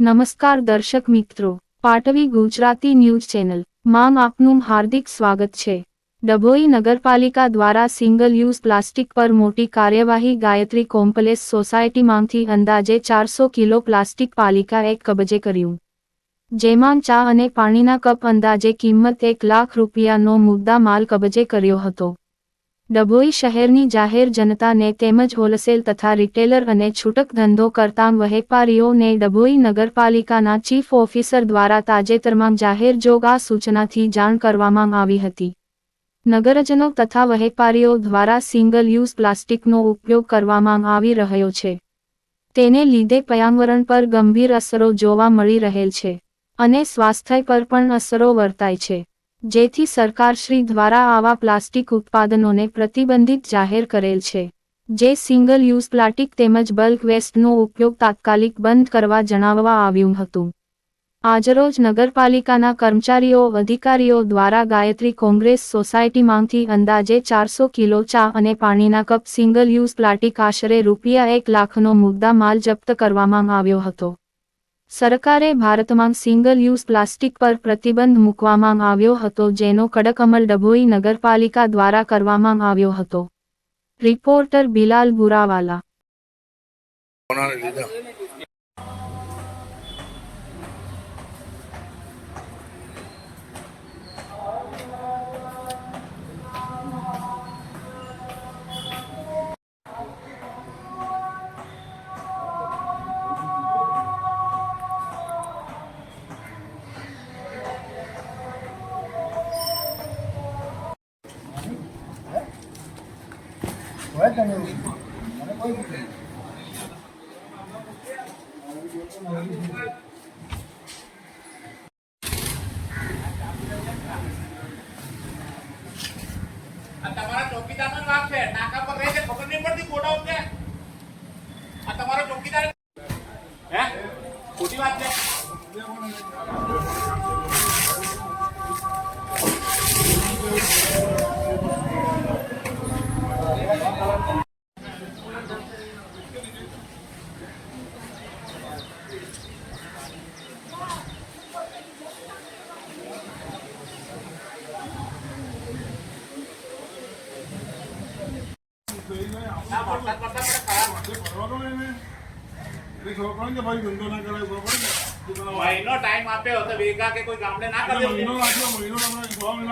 નમસ્કાર દર્શક મિત્રો, પાટવી ગુજરાતી ન્યૂઝ ચેનલ. માં આપનું હાર્દિક સ્વાગત છે. ડભોઈ નગરપાલિકા દ્વારા સિંગલ યુઝ પ્લાસ્ટિક પર મોટી કાર્યવાહી ગાયત્રી કોમ્પ્લેક્સ સોસાયટીમાંથી અંદાજે ચારસો કિલો પ્લાસ્ટિક પાલિકાએ કબજે કર્યું. જેમાં ચા અને પાણીના કપ અંદાજે કિંમત એક લાખ રૂપિયાનો મુદ્દા માલ કબજે કર્યો હતો. ડભોઈ શહેરની જાહેર જનતાને તેમજ હોલસેલ તથા રિટેલર અને છૂટક ધંધો કરતા વહેપારીઓને ડભોઈ નગરપાલિકાના ચીફ ઓફિસર દ્વારા તાજેતરમાં જાહેર જોગ આ સૂચનાથી જાણ કરવામાં આવી હતી. નગરજનો તથા વહેપારીઓ દ્વારા સિંગલ યુઝ પ્લાસ્ટિકનો ઉપયોગ કરવામાં આવી રહ્યો છે. તેને લીધે પર્યાવરણ પર ગંભીર અસરો જોવા મળી રહેલ છે અને સ્વાસ્થ્ય પર પણ અસરો વર્તાય છે. જેથી સરકારશ્રી દ્વારા આવા પ્લાસ્ટિક ઉત્પાદનોને પ્રતિબંધિત જાહેર કરેલ છે. જે સિંગલ યુઝ પ્લાસ્ટિક તેમજ બલ્ક વેસ્ટનો ઉપયોગ તાત્કાલિક બંધ કરવા જણાવવા આવ્યું હતું. આજરોજ નગરપાલિકાના કર્મચારીઓ, અધિકારીઓ દ્વારા ગાયત્રી કોંગ્રેસ સોસાયટીમાંથી અંદાજે ચારસો કિલો ચા અને પાણીના કપ સિંગલ યુઝ પ્લાસ્ટિક આશરે રૂપિયા એક લાખનો મુદ્દા માલ જપ્ત કરવામાં આવ્યો હતો. સરકારે ભારતમાં સિંગલ યુઝ પ્લાસ્ટિક પર પ્રતિબંધ મૂકવામાં આવ્યો હતો, જેનો કડક અમલ ડભોઈ નગરપાલિકા દ્વારા કરવામાં આવ્યો હતો. રિપોર્ટર બિલાલ બુરાવાલા આ તમારા ચોકીદારનો જ વાંક છે. નાકા પર છે. ખબર નહીં પડતી છે આ તમારો ચોકીદાર હે? ખોટી વાત છે. મહિનો ટાઈમ આપ્યો હતો ભેગા કે કોઈ ગામડે ના કરે મહિનો રાખ્યો મહિનો તમને જવાબ